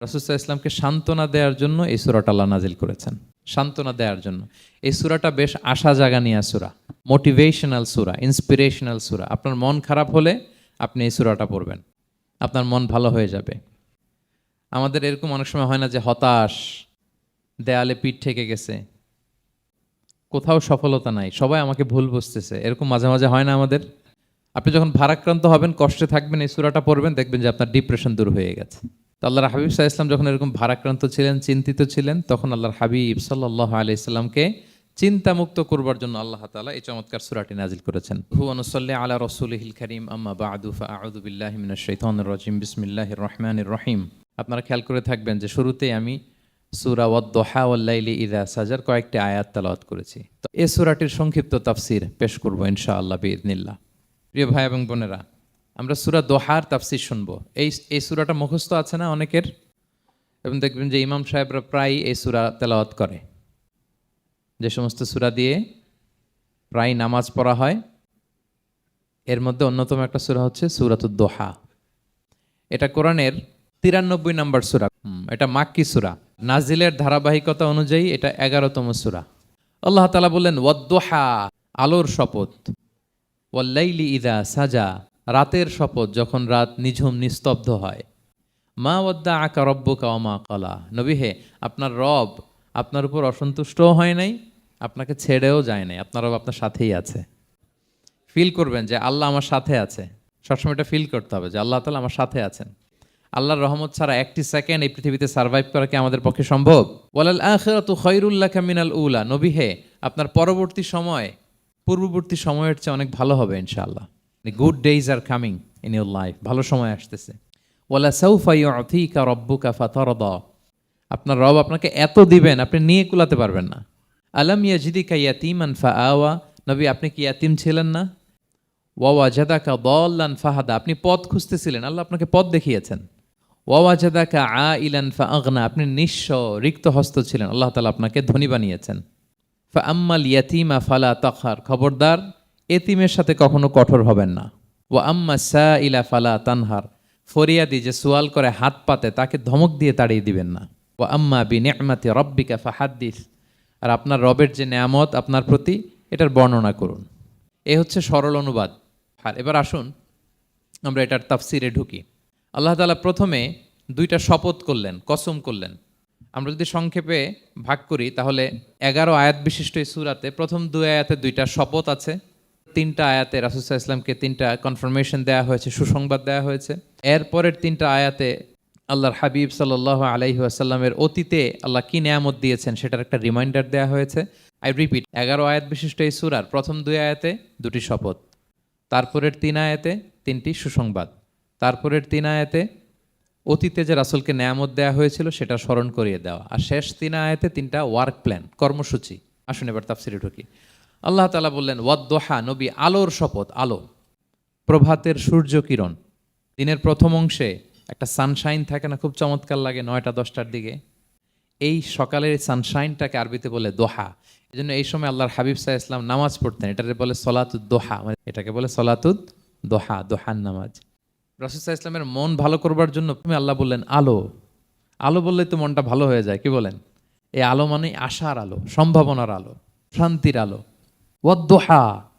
রাসুসাহ ইসলামকে সান্ত্বনা দেওয়ার জন্য এই সুরাটা আল্লাহ নাজিল করেছেন। সান্ত্বনা দেওয়ার জন্য। এই সুরাটা বেশ আশা জাগা নিয়া সুরা মোটিভেশনাল সুরা ইন্সপিরেশনাল সুরা। আপনার মন খারাপ হলে আপনি এই সুরাটা পড়বেন। আপনার মন ভালো হয়ে যাবে। আমাদের এরকম অনেক সময় হয় না যে হতাশ, দেয়ালে পিঠ ঠেকে গেছে। কোথাও সফলতা নাই, সবাই আমাকে ভুল বুঝতেছে। এরকম মাঝে মাঝে হয় না আমাদের? আপনি যখন ভারাক্রান্ত হবেন, কষ্টে থাকবেন, এই সুরাটা পড়বেন, দেখবেন যে আপনার ডিপ্রেশন দূর হয়ে গেছে। তো আল্লাহর হাবিব সাহা ইসলাম যখন এরকম ভারাক্রান্ত ছিলেন, চিন্তিত ছিলেন, তখন আল্লাহর হাবিব সাল্লাহ আলি ইসলামকে চিন্তামুক্ত করবার জন্য আল্লাহ তালা এই চমৎকার সুরাটি নাজিল করেছেন। হু অনুসল্লি আলা রসুলহিল করিম, আম্মা বাদুফা আউদুবিল্লাহ মিনা শৈতান রজিম বিসমিল্লাহ রহমানির রহিম। আপনারা খেয়াল করে থাকবেন যে শুরুতেই আমি সুরা ওয়াদ্দোহা ইদা সাজার কয়েকটি আয়াত তালাওয়াত করেছি। তো এ সুরাটির সংক্ষিপ্ত তাফসির পেশ করব ইনশাআল্লাহ বিদিনিল্লাহ প্রিয় ভাই এবং বোনেরা আমরা সুরা দোহার তাফসির শুনব। এই এই সুরাটা মুখস্থ আছে না অনেকের? এবং দেখবেন যে ইমাম সাহেবরা প্রায় এই সুরা তেলাওয়াত করে। যে সমস্ত সুরা দিয়ে প্রায় নামাজ পড়া হয়। এর মধ্যে অন্যতম একটা সুরা হচ্ছে সুরাতুদ দোহা। এটা কোরআনের তিরানব্বই নম্বর সুরা। এটা মাক্কি সুরা। নাজিলের ধারাবাহিকতা অনুযায়ী এটা এগারোতম সুরা। আল্লাহ তালা বললেন ওয়াদ্দোহা আলোর শপথ। ওয়াল্লাইলি ইদা সাজা। রাতের শপথ যখন রাত নিঝুম নিস্তব্ধ হয়। মা ওয়াদ্দা আকা রব্বুকা অমা কলা নবী হে, আপনার রব আপনার উপর অসন্তুষ্টও হয় নাই, আপনাকে ছেড়েও যায় নাই, আপনার রব আপনার সাথেই আছে। ফিল করবেন যে আল্লাহ আমার সাথে আছে। সবসময় এটা ফিল করতে হবে যে আল্লাহ তালা আমার সাথে আছেন। আল্লাহর রহমত ছাড়া একটি সেকেন্ড এই পৃথিবীতে সার্ভাইভ করা কি আমাদের পক্ষে সম্ভব? ওয়ালাল আখিরাতু খায়রুল্লাহ কামিনাল উলা। নবী হে, আপনার পরবর্তী সময়, পূর্ববর্তী সময়ের চেয়ে অনেক ভালো হবে ইনশাআল্লাহ। Good days are coming in your life ভালো সময় আসতেছে। ওয়ালা সৌফা ইউতিকা রব্বুকা ফাতারদা। আপনার রব আপনাকে এত দিবেন, আপনি নিয়ে কুলাতে পারবেন না। আলম ইয়াজিদিকা ইয়াতিমান ফা আওয়া নবী, আপনি কি ইয়াতিম ছিলেন না? ওয়াওয়াজাদাকা দল্লান ফাহাদা। আপনি পথ খুঁজতেছিলেন, আল্লাহ আপনাকে পথ দেখিয়েছেন। ওয়াওয়াজাদাকা আ ইলান আপনি নিঃস্ব, রিক্ত হস্ত ছিলেন। আল্লাহ তালা আপনাকে ধনী বানিয়েছেন। ফা আম্মাল ইয়াতিমা ফালা তখার। খবরদার এতিমের সাথে কখনো কঠোর হবেন না। ও আম্মা সা ইলা ফালা তানহার, ফরিয়াদি যে সোয়াল করে হাত পাতে, তাকে ধমক দিয়ে তাড়িয়ে দিবেন না। ও আম্মা বি নেমাতি রব্বিকা ফাহাদ্দিস, আর আপনার রবের যে নেয়ামত আপনার প্রতি, এটার বর্ণনা করুন। এ হচ্ছে সরল অনুবাদ। আর এবার আসুন, আমরা এটার তাফসিরে ঢুকি। আল্লাহ তালা প্রথমে দুইটা শপথ করলেন, কসম করলেন। আমরা যদি সংক্ষেপে ভাগ করি, তাহলে এগারো আয়াত বিশিষ্ট এই সুরাতে প্রথম দুই আয়াতে দুইটা শপথ আছে তিনটা আয়াতে রাসুসাহ ইসলামকে তিনটা কনফার্মেশন দেওয়া হয়েছে, সুসংবাদ দেওয়া হয়েছে। এরপরের তিনটা আয়াতে আল্লাহর হাবিব সাল্লাহ আলাইহি আসাল্লামের অতীতে আল্লাহ কি নিয়ামত দিয়েছেন সেটার একটা রিমাইন্ডার দেওয়া হয়েছে। আই রিপিট এগারো আয়াত বিশিষ্ট এই সুরার প্রথম দুই আয়াতে দুটি শপথ, তারপরের তিন আয়াতে তিনটি সুসংবাদ, তারপরের তিন আয়াতে অতীতে যে রাসুলকে নেয়ামত দেওয়া হয়েছিল সেটা স্মরণ করিয়ে দেওয়া, আর শেষ তিন আয়াতে তিনটা ওয়ার্ক প্ল্যান কর্মসূচি। আসুন এবার তাফসিরে ঢুকি। আল্লাহ তালা বললেন, ওয়াদ্দোহা, নবী আলোর শপথ, আলো। প্রভাতের সূর্য কিরণ দিনের প্রথম অংশে একটা সানশাইন থাকে না, খুব চমৎকার লাগে নয়টা, দশটার দিকে। এই সকালের সানশাইনটাকে আরবিতে বলে দোহা। এই জন্য এই সময় আল্লাহর হাবিব সাহা ইসলাম নামাজ পড়তেন। এটাকে বলে সলাতুদ দোহা মানে এটাকে বলে সলাতুদ দোহা দোহান নামাজ। রসুল ইসলামের মন ভালো করবার জন্য তুমি আল্লাহ বললেন, আলো। আলো বললে তো মনটা ভালো হয়ে যায়, কি বলেন? এই আলো মানে আশার আলো, সম্ভাবনার আলো, শান্তির আলো। ওয়াদ্দোহা,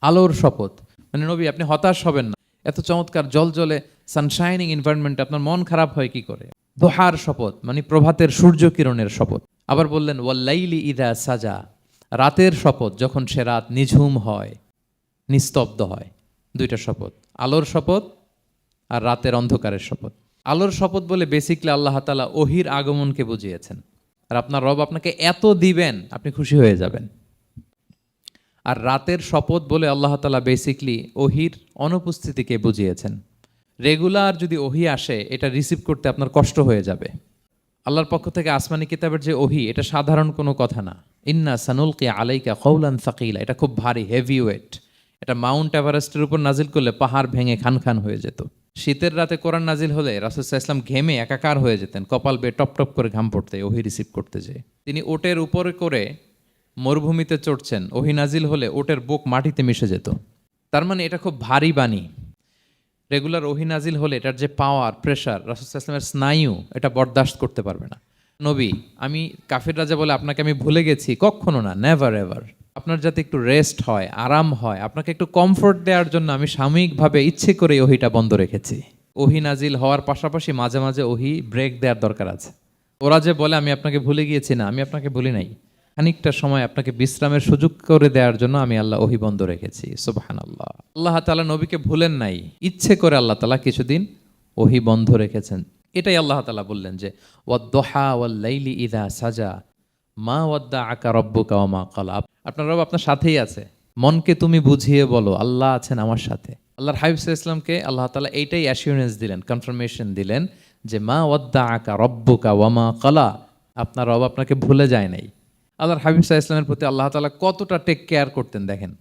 আলোর শপথ। মানে নবী, আপনি হতাশ হবেন না। এত চমৎকার জল জলে সানশাইনিং এনভায়রনমেন্টে আপনার মন খারাপ হয় কি করে? দোহার শপথ মানে প্রভাতের সূর্য কিরণের শপথ। আবার বললেন, ওয়াল্লাইলি ইদা সাজা রাতের শপথ, যখন সে রাত নিঝুম হয়, নিস্তব্ধ হয়। দুইটা শপথ, আলোর শপথ আর রাতের অন্ধকারের শপথ। আলোর শপথ বলে বেসিকলি আল্লাহ তালা ওহির আগমনকে বুঝিয়েছেন। আর আপনার রব আপনাকে এত দিবেন, আপনি খুশি হয়ে যাবেন। আর রাতের শপথ বলে আল্লাহ তালা বেসিকলি ওহির অনুপস্থিতিকে বুঝিয়েছেন। রেগুলার যদি ওহি আসে, এটা রিসিভ করতে আপনার কষ্ট হয়ে যাবে। আল্লাহর পক্ষ থেকে আসমানি কিতাবের যে ওহি, এটা সাধারণ কোনো কথা না। ইন্না সানুলকে আলাইকা কৌলান সাকিলা, এটা খুব ভারী হেভি ওয়েট এটা মাউন্ট এভারেস্টের উপর নাজিল করলে পাহাড় ভেঙে খান খান হয়ে যেত। শীতের রাতে কোরআন নাজিল হলে রাসুসাহ ইসলাম ঘেমে একাকার হয়ে যেতেন, কপাল বেয়ে টপ টপ করে ঘাম পড়তে, ওহি রিসিভ করতে যেয়ে। তিনি ওটের উপরে করে মরুভূমিতে চড়ছেন। ওহি নাজিল হলে ওটের বুক মাটিতে মিশে যেত। তার মানে এটা খুব ভারী বাণী। রেগুলার ওহি নাজিল হলে এটার যে পাওয়ার প্রেশার রাসুলামের স্নায়ু, এটা বরদাস্ত করতে পারবে না। নবী, আমি কাফির রাজা বলে আপনাকে আমি ভুলে গেছি, কখনো না নেভার এভার আপনার যাতে একটু রেস্ট হয়, আরাম হয়, আপনাকে একটু কমফোর্ট দেওয়ার জন্য আমি সাময়িকভাবে ইচ্ছে করে ওহিটা বন্ধ রেখেছি। ওহি নাজিল হওয়ার পাশাপাশি মাঝে মাঝে ওহি ব্রেক দেওয়ার দরকার আছে। ওরা যে বলে, আমি আপনাকে ভুলে গিয়েছি না, আমি আপনাকে ভুলি নাই। খানিকটা সময় আপনাকে বিশ্রামের সুযোগ করে দেওয়ার জন্য আমি আল্লাহ ওহি বন্ধ রেখেছি। সুবাহান আল্লাহ আল্লাহ তালা নবীকে ভুলেন নাই। ইচ্ছে করে আল্লাহ তালা কিছুদিন ওহি বন্ধ রেখেছেন। এটাই আল্লাহ তালা বললেন যে, ওয়াদ্দোহা ওয়াল্লাইলি ইদা সাজা, মা ওয়াদ্দা আকা রব্বুকা ওয়া মা কালা আপনার রব আপনার সাথেই আছে। মনকে তুমি বুঝিয়ে বলো, আল্লাহ আছেন আমার সাথে। আল্লাহর হাবিব ইসলামকে আল্লাহ তালা এইটাই অ্যাসিউরেন্স দিলেন কনফার্মেশন দিলেন যে, মা ওয়াদ্দা আকা রব্বুকা ওয়া মা কালা আপনার রব আপনাকে ভুলে যায় নাই। আল্লাহর হাবিব সাহা ইসলামের প্রতি আল্লাহ তালা কতটা টেক কেয়ার করতেন, দেখেন।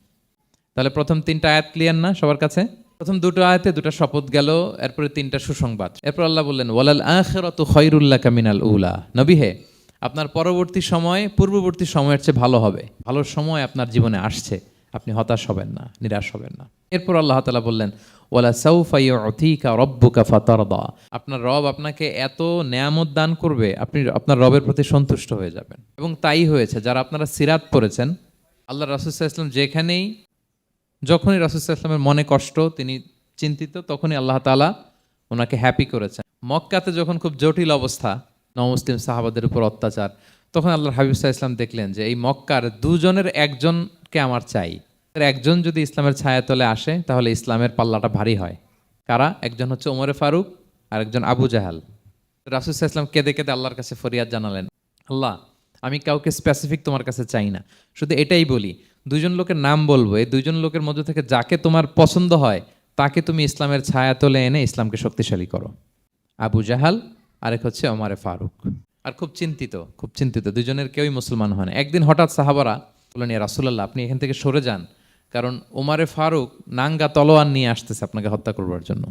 তাহলে প্রথম তিনটা আয়াত ক্লিয়ার না সবার কাছে? প্রথম দুটো আয়াতে দুটো শপথ গেল, এরপরে তিনটা সুসংবাদ। এরপর আল্লাহ বললেন, ওয়ালাল আখিরাতু খায়রুল্লাহ কামিনাল উলা। নবী হে, আপনার পরবর্তী সময় পূর্ববর্তী সময়ের চেয়ে ভালো হবে। ভালো সময় আপনার জীবনে আসছে। আপনি হতাশ হবেন না, নিরাশ হবেন না। এরপর আল্লাহ তালা বললেন, ওয়ালা সাউফাই অথিকা রব্বুকা ফাতারদা। আপনার রব আপনাকে এত নেয়ামত দান করবে, আপনি আপনার রবের প্রতি সন্তুষ্ট হয়ে যাবেন। এবং তাই হয়েছে, যারা আপনারা সিরাত পড়েছেন আল্লাহ রাসুসাহ ইসলাম যেখানেই, যখনই রাসুসাহ ইসলামের মনে কষ্ট, তিনি চিন্তিত, তখনই আল্লাহ তালা ওনাকে হ্যাপি করেছেন। মক্কাতে যখন খুব জটিল অবস্থা, নমুসলিম সাহাবাদের উপর অত্যাচার, তখন আল্লাহ হাবিব ইসলাম দেখলেন যে, এই মক্কার দুজনের একজনকে আমার চাই। একজন যদি ইসলামের ছায়াতলে আসে, তাহলে ইসলামের পাল্লাটা ভারী হয়। কারা? একজন হচ্ছে ওমরে ফারুক আর একজন আবু জাহাল। রাসুসাহ ইসলাম কেঁদে কেঁদে আল্লাহর কাছে ফরিয়াদ জানালেন, আল্লাহ, আমি কাউকে স্পেসিফিক তোমার কাছে চাই না। শুধু এটাই বলি দুজন লোকের নাম বলব, এই দুজন লোকের মধ্যে থেকে যাকে তোমার পছন্দ হয়, তাকে তুমি ইসলামের ছায়া তোলে এনে ইসলামকে শক্তিশালী করো। আবু জাহাল, আরেক হচ্ছে ওমারে ফারুক। আর খুব চিন্তিত খুব চিন্তিত দুজনের কেউই মুসলমান হয় না। একদিন হঠাৎ সাহাবারা বললেন ইয়া রাসুল্লাহ আপনি এখান থেকে সরে যান। কারণ ওমারে ফারুক নাঙ্গা তলোয়ার নিয়ে আসতেছে আপনাকে হত্যা করবার জন্য।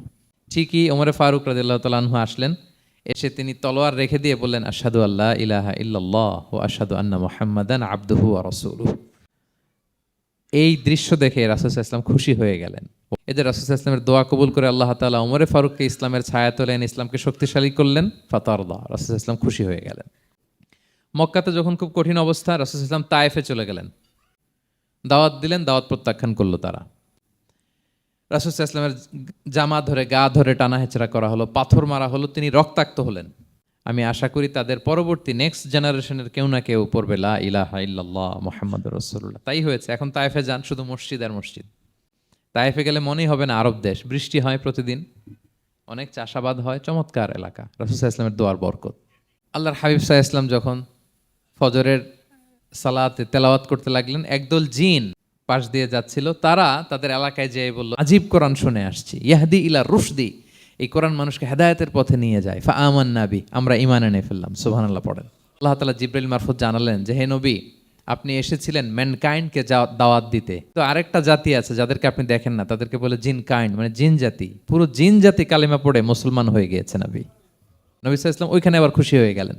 ঠিকই ওমরে ফারুক রাজিল্লাহ তালাহু আসলেন, এসে তিনি তলোয়ার রেখে দিয়ে বললেন আসাদু আল্লাহ ইলাহা ইল্লাল্লাহ ও আসাদু আন্না মোহাম্মদান আব্দুহু আর রসুলু এই দৃশ্য দেখে রাসুল ইসলাম খুশি হয়ে গেলেন। এদের রাসুল ইসলামের দোয়া কবুল করে আল্লাহ তালা ওমরে ফারুককে ইসলামের ছায়া তোলেন ইসলামকে শক্তিশালী করলেন, ফাতারদা, রাসুল ইসলাম খুশি হয়ে গেলেন। মক্কাতে যখন খুব কঠিন অবস্থা, রাসুল ইসলাম তায়েফে চলে গেলেন। দাওয়াত দিলেন, দাওয়াত প্রত্যাখ্যান করল তারা। রাসুল ইসলামের জামা ধরে, গা ধরে টানা হেঁচড়া করা হলো, পাথর মারা হলো, তিনি রক্তাক্ত হলেন। আমি আশা করি তাদের পরবর্তী নেক্সট জেনারেশনের কেউ না কেউ পড়বে, লা ইলাহা ইল্লাল্লাহ মোহাম্মদ রসুল্লাহ তাই হয়েছে, এখন তাইফে যান শুধু মসজিদ আর মসজিদ। তাইফে গেলে মনেই হবে না আরব দেশ, বৃষ্টি হয় প্রতিদিন, অনেক চাষাবাদ হয়, চমৎকার এলাকা। রসুল ইসলামের দোয়ার বরকত। আল্লাহর হাবিব সাহা ইসলাম যখন ফজরের সালাতে তেলাওয়াত করতে লাগলেন। একদল জিন পাশ দিয়ে যাচ্ছিল। তারা তাদের এলাকায় যেয়ে বলল, আজীব কোরআন শুনে আসছি। ইয়াহদি ইলা রুশদি। এই কোরআন মানুষকে হেদায়তের পথে নিয়ে যায়। ফা আমান নাবি আমরা ইমান এনে ফেললাম। সুবহান আল্লাহ পড়েন। আল্লাহ তালা জিব্রাইল মারফত জানালেন যে, হে নবী, আপনি এসেছিলেন ম্যানকাইন্ডকে দাওয়াত দিতে। তো আরেকটা জাতি আছে, যাদেরকে আপনি দেখেন না, তাদেরকে বলে জিন কাইন্ড মানে জিন জাতি। পুরো জিন জাতি কালিমা পড়ে মুসলমান হয়ে গিয়েছে নবী। নবী ইসলাম ওইখানে আবার খুশি হয়ে গেলেন।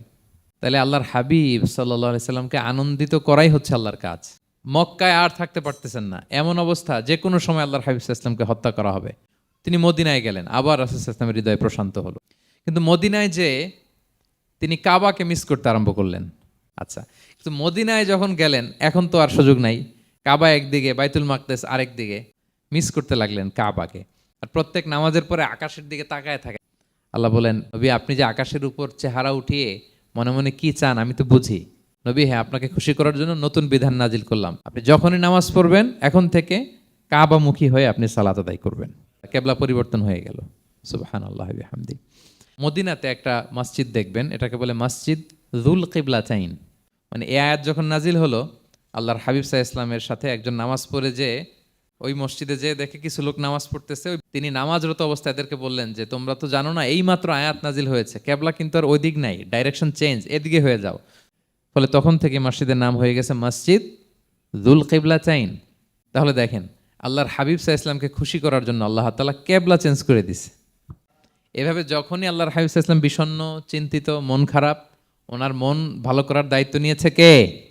তাহলে আল্লাহর হাবিব সাল্লাহ সাল্লামকে আনন্দিত করাই হচ্ছে আল্লাহর কাজ। মক্কায় আর থাকতে পারতেছেন না। এমন অবস্থা যে কোনো সময় আল্লাহর হাবিব ইসলামকে হত্যা করা হবে। তিনি মদিনায় গেলেন, আবার রাসুল ইসলামের হৃদয় প্রশান্ত হলো। কিন্তু মদিনায় যে তিনি কাবাকে মিস করতে আরম্ভ করলেন। আচ্ছা কিন্তু মদিনায় যখন গেলেন, এখন তো আর সুযোগ নাই। কাবা একদিকে, বাইতুল মাকদেস আরেক দিকে মিস করতে লাগলেন কাবাকে। আর প্রত্যেক নামাজের পরে আকাশের দিকে তাকায় থাকে। আল্লাহ বলেন আপনি যে আকাশের উপর চেহারা উঠিয়ে মনে মনে কি চান আমি তো বুঝি। নবী হ্যাঁ আপনাকে খুশি করার জন্য নতুন বিধান নাজিল করলাম। আপনি যখনই নামাজ পড়বেন, এখন থেকে কাবামুখী হয়ে আপনি সালাত আদায় করবেন। কেবলা পরিবর্তন হয়ে গেল। সুবাহান আল্লাহ হামদি মদিনাতে একটা মসজিদ দেখবেন, এটাকে বলে মসজিদ জুল কিবলা চাইন মানে এ আয়াত যখন নাজিল হলো, আল্লাহর হাবিব সাহা ইসলামের সাথে একজন নামাজ পড়ে যে ওই মসজিদে যে দেখে কিছু লোক নামাজ পড়তেছে। তিনি নামাজরত অবস্থায় এদেরকে বললেন যে, তোমরা তো জানো না এই মাত্র আয়াত নাজিল হয়েছে। ক্যাবলা কিন্তু আর ওই দিক নাই। ডাইরেকশন চেঞ্জ এদিকে হয়ে যাও। ফলে তখন থেকে মসজিদের নাম হয়ে গেছে মসজিদ দুল কেবলা চাইন। তাহলে দেখেন, আল্লাহর হাবিব সাহা ইসলামকে খুশি করার জন্য আল্লাহ তালা কেবলা চেঞ্জ করে দিছে। এভাবে যখনই আল্লাহর হাবিব সাহা ইসলাম বিষণ্ন চিন্তিত, মন খারাপ, ওনার মন ভালো করার দায়িত্ব নিয়েছে কে?